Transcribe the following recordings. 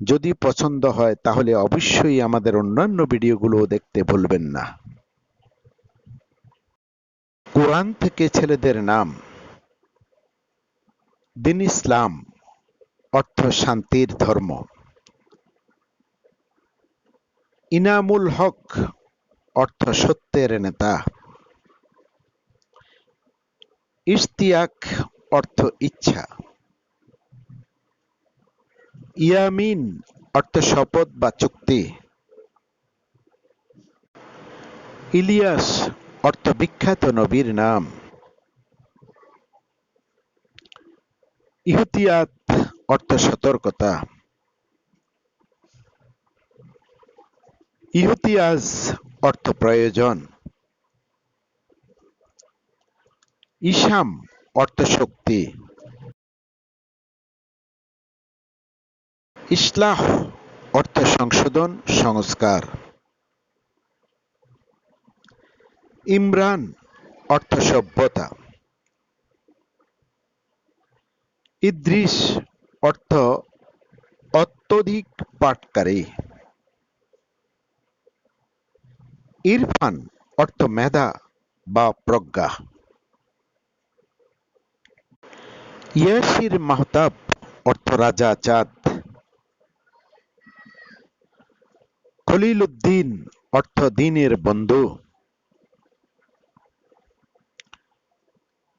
যদি পছন্দ হয়, তাহলে অবশ্যই আমাদের অন্যান্য ভিডিওগুলো দেখতে ভুলবেন না। কোরআন থেকে ছেলেদের নাম। দিন ইসলাম, অর্থ শান্তির ধর্ম। ইনামুল হক, অর্থ সত্যের নেতা। ইশতিয়াক, অর্থ ইচ্ছা। ইয়ামিন অর্থ শপথ বা চুক্তি। ইলিয়াস অর্থ বিখ্যাত নবীর নাম। ইহতিয়াত অর্থ সতর্কতা। ইহতিয়াজ অর্থ প্রয়োজন। ইসাম অর্থ শক্তি। ইসলাহ, অর্থ সংশোধন, সংস্কার। ইমরান, অর্থ সভ্যতা। ইদ্রিস, অর্থ অত্যধিক পাটকারী ইরফান, অর্থ মেধা বা প্রজ্ঞা। ইয়াসির মাহতাব, অর্থ রাজা, চাঁদ। খলিল উদ্দিন অর্থ দিনের বন্ধু।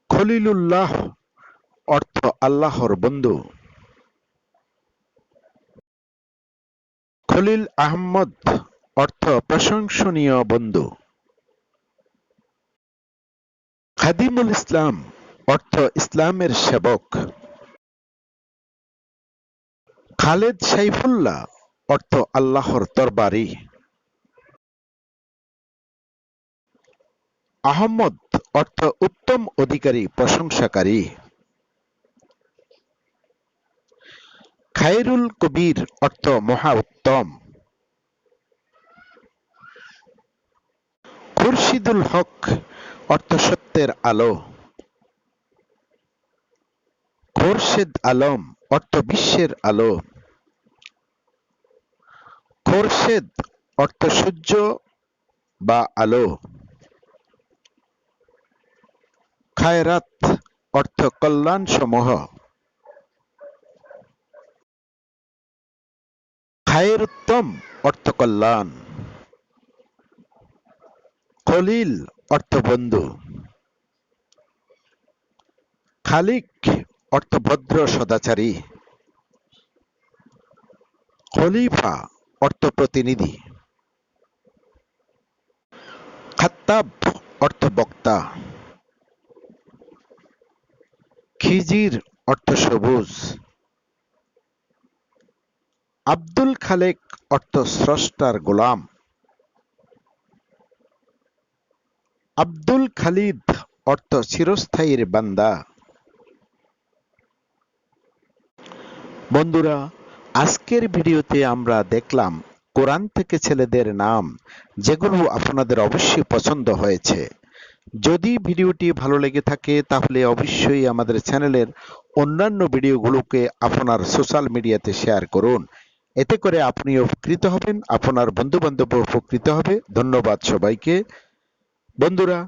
খলিলুল্লাহ অর্থ আল্লাহর বন্ধু। খলিল আহমদ অর্থ প্রশংসনীয় বন্ধু। খাদিমুল ইসলাম অর্থ ইসলামের সেবক। খালেদ সাইফুল্লাহ অর্থ আল্লাহর তরবারি আহমদ অর্থ উত্তম অধিকারী, প্রশংসাকারী। খায়রুল কবির অর্থ মহা উত্তম। খুরশিদুল হক অর্থ সত্যের আলো। খোরশেদ আলম অর্থ বিশ্বের আলো। খোরশেদ অর্থ সূর্য বা আলো। খায়রাত অর্থ কল্যাণ সমূহ খায়ের উত্তম অর্থ কল্যাণ। খলিল অর্থ বন্ধু। খালিক অর্থ ভদ্র সদাচারী। খলিফা অর্থ প্রতিনিধি খাত্তাব অর্থ বক্তা খিজির অর্থ সবুজ আব্দুল খালেক অর্থ স্রষ্টার গোলাম। আব্দুল খালিদ অর্থ চিরস্থায়ীর বান্দা। বন্ধুরা আজকের ভিডিওতে আমরা দেখলাম কোরআন থেকে ছেলেদের নাম, যেগুলো আপনাদের অবশ্যই পছন্দ হয়েছে। যদি ভিডিওটি ভালো লেগে থাকে, তাহলে অবশ্যই আমাদের চ্যানেলের অন্যান্য ভিডিওগুলোকে আপনার সোশ্যাল মিডিয়াতে শেয়ার করুন। এতে করে আপনি উপকৃত হবেন, আপনার বন্ধু বান্ধব উপকৃত হবে। ধন্যবাদ সবাইকে। বন্ধুরা